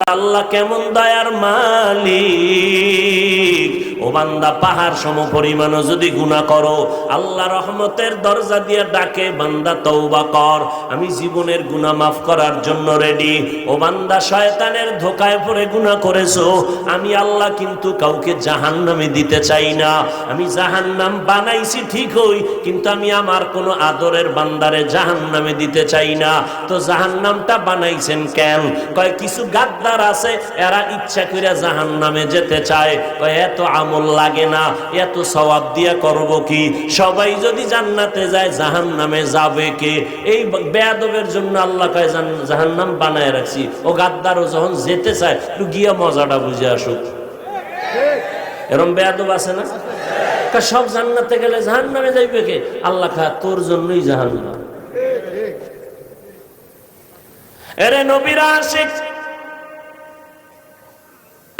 আল্লাহ কেমন দয়ার মালিক? ও বান্দা, পাহাড় সম পরিমাণও যদি গুণা করো, আল্লাহ রহমতের দরজা দিয়ে ডাকে, বান্দা তৌবা কর, আমি জীবনের গুণা মাফ করার জন্য রেডি ও বান্দা, শয়তানের ধোকায় পড়ে গুণা করেছ, আমি আল্লাহ কিন্তু কাউকে জাহান নামে দিতে চাই না। আমি জাহান নাম বানাইছি ঠিক হই কিন্তু আমি আমার কোনো আদরের বান্দারে জাহান নামে দিতে চাই না। তো জাহান নামটা বানাইছেন কেন? কয়, কিছু গাদ্দার আছে, এরা ইচ্ছা করে জাহান নামে যেতে চায়। কয় এত আমল লাগে না, এত সওয়াব দিয়া করব কি? সবাই যদি জান্নাতে যায় জাহান নামে যাবে কে? এই বেয়াদবের জন্য আল্লাহ কয় জাহান নাম বানায় রাখছি। ও গাদ্দারও যখন যেতে চায়, একটু গিয়া মজাটা বুঝে আসুক। এরম বেয়াদব আছে না? সব জান্নাতে গেলে জাহান নামে যাইবে কে? আল্লাহ খা তোর জন্যই জাহান নাম এরে নবীরা আশিক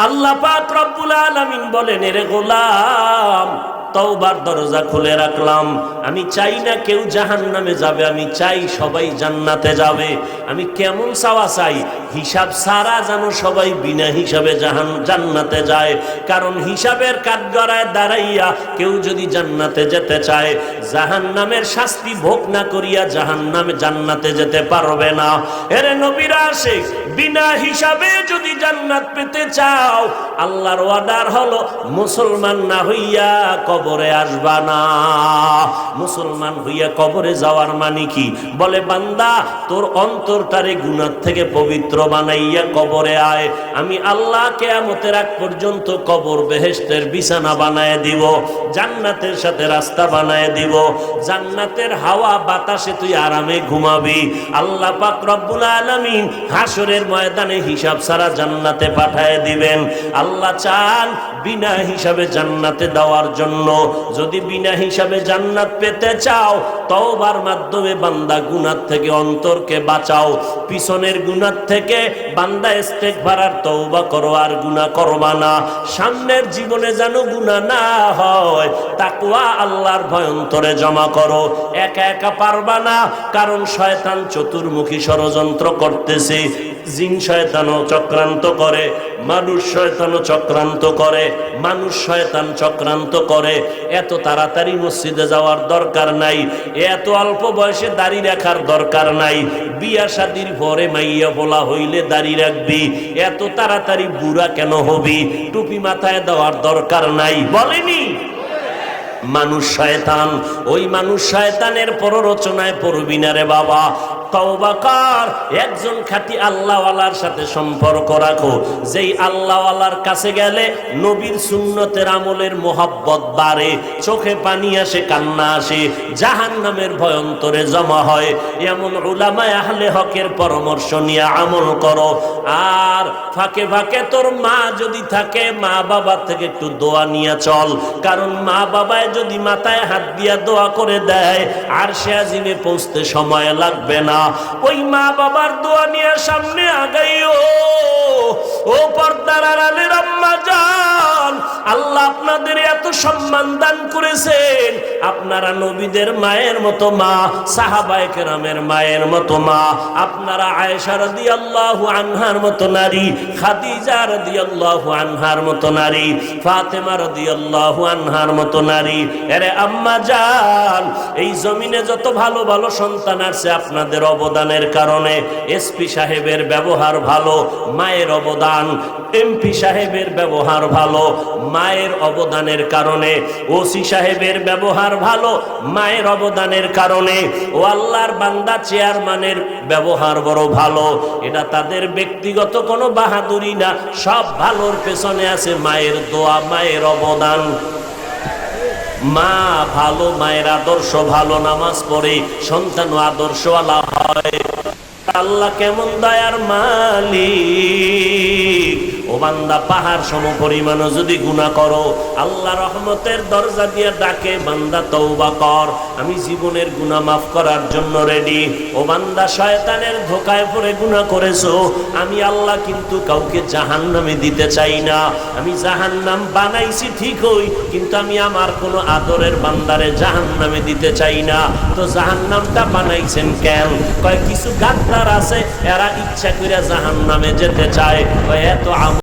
আল্লাহ পাক রব্বুল আলামিন বলেন এরে গোলাম তওবার দরজা খুলে রাখলাম। আমি চাই না কেউ জাহান নামে যাবে, আমি চাই সবাই জান্নাতে যাবে। আমি কেমন চাওয়া চাই? হিসাব সারা যেন সবাই বিনা হিসাবে জাহান, জান্নাতে যায়। কারণ হিসাবের কাঠগড়ায় দাঁড়াইয়া কেউ যদি জান্নাতে যেতে চায় জাহান নামের শাস্তি ভোগ না করিয়া জাহান নামে জান্নাতে যেতে পারবে না। এরে নবীরা আসে বিনা হিসাবে যদি জান্নাত পেতে চাও, আল্লাহর ওয়ার্ডার হলো মুসলমান না হইয়া কবরে আসবা না। মুসলমান হইয়া কবরে যাওয়ার মানে কি? বলে, বান্দা, তোর অন্তরটারে গুনার থেকে পবিত্র বানাইয়া কবরে আয়। আমি আল্লাহ কেয়ামতের আগ পর্যন্ত কবর বেহেস্তের বিছানা বানায় দিব, জান্নাতের সাথে রাস্তা বানায় দিব। জান্নাতের হাওয়া বাতাসে তুই আরামে ঘুমাবি। আল্লাহ পাক রব্বুল আলামিন হাসরের ময়দানে হিসাব ছাড়া জান্নাতে পাঠায় দিবেন। আল্লাহ চান বিনা হিসাবে জান্নাতে দেওয়ার জন্য যদি বিনা হিসাবে জান্নাত পেতে চাও, তওবার মাধ্যমে বান্দা গুনার থেকে অন্তরকে বাঁচাও। পিছনের গুনার থেকে বান্দা স্টেক ভাড়ার তওবা করো, আর গুনাহ করবা না। সামনের জীবনে যেন গুনাহ না হয়, তাকওয়া আল্লাহর ভয়ন্তরে জমা করো। একা একা পারবা না, কারণ শয়তান চতুর্মুখী ষড়যন্ত্র করতেছে। জিন শয়তানও চক্রান্ত করে, মানুষ শয়তানও চক্রান্ত করে, মানুষ শয়তান চক্রান্ত করে। এত তাড়াতাড়ি মসজিদে যাওয়ার দরকার নাই, এত অল্প বয়সে দাড়ি রাখার দরকার নাই। বিয়া শাদির পরে মাইয়া বলা হইলে দাড়ি রাখবি, এত তাড়াতাড়ি বুড়া কেন হবি? টুপি মাথায় দেওয়ার দরকার নাই, বলেনি? মানুষ শয়তান, ওই মানুষ শয়তানের পররচনায় পড়বি না রে বাবা। একজন খাঁটি আল্লাহওয়ালার সাথে সম্পর্ক রাখো। যেই আল্লাহওয়ালার কাছে গেলে নবীর সুন্নতের আমলের মোহাব্বত বাড়ে, চোখে পানি আসে, কান্না আসে জাহান নামের ভয়ন্তরে জমা হয়। এমন উলামায় আহলে হকের পরামর্শ নিয়ে আমল করো। আর ফাঁকে ফাঁকে তোর মা যদি থাকে, মা বাবা থেকে একটু দোয়া নিয়ে চল। কারণ মা বাবায় যদি মাথায় হাত দিয়া দোয়া করে দেয়, আর সে আজিমে পৌঁছতে সময় লাগবে না। ওই মা বাবার দোয়া নিয়ে সামনে আগাইও। ও পর্দার আড়ালের আম্মা যান আল্লাহ আপনাদের এত সম্মান দান করেছেন আপনারা নবীদের মায়ের মতো মা, সাহাবায়ে কেরামের মায়ের মতো মা, আপনারা আয়েশা রাদিয়াল্লাহু আনহার মতো নারী, খাদিজা রাদিয়াল্লাহু আনহার মতো নারী, ফাতেমা রাদিয়াল্লাহু আনহার মতো নারী। এরে আম্মা যান এই জমিনে যত ভালো ভালো সন্তান আছে আপনাদের অবদানের কারণে এসপি সাহেবের ব্যবহার ভালো, মায়ের অবদান এমপি সাহেবের ব্যবহার ভালো, মায়ের অবদানের কারণে ওসি সাহেবের ব্যবহার ভালো মায়ের অবদানের কারণে। ও আল্লাহর বান্দা চেয়ারম্যানের ব্যবহার বড় ভালো। এটা তাদের ব্যক্তিগত কোনো বাহাদুরি না, সব ভালোর পেছনে আছে মায়ের দোয়া, মায়ের অবদান। মা ভালো, মায়ের আদর্শ, ভালো নামাজ পড়ে, সন্তান আদর্শওয়ালা হয়। আল্লাহ কেমন দয়ার মালিক। ও বান্দা, পাহাড় সম পরিমাণও যদি গুণা করো, আল্লাহ রহমতের দরজা দিয়ে ডাকে, বান্দা তৌবা কর। আমি জীবনের গুণা মাফ করার জন্য রেডি ও বান্দা, শয়তানের ধোকায় পড়ে গুণা করেছ। আমি আল্লাহ কিন্তু কাউকে জাহান নামে দিতে চাই না। আমি জাহান নাম বানাইছি ঠিকই, কিন্তু আমি আমার কোনো আদরের বান্দারে জাহান নামে দিতে চাই না। তো জাহান নামটা বানাইছেন কেন? কয়, কিছু গাদ্দার আছে, এরা ইচ্ছা করে জাহান নামে যেতে চায়। এত আম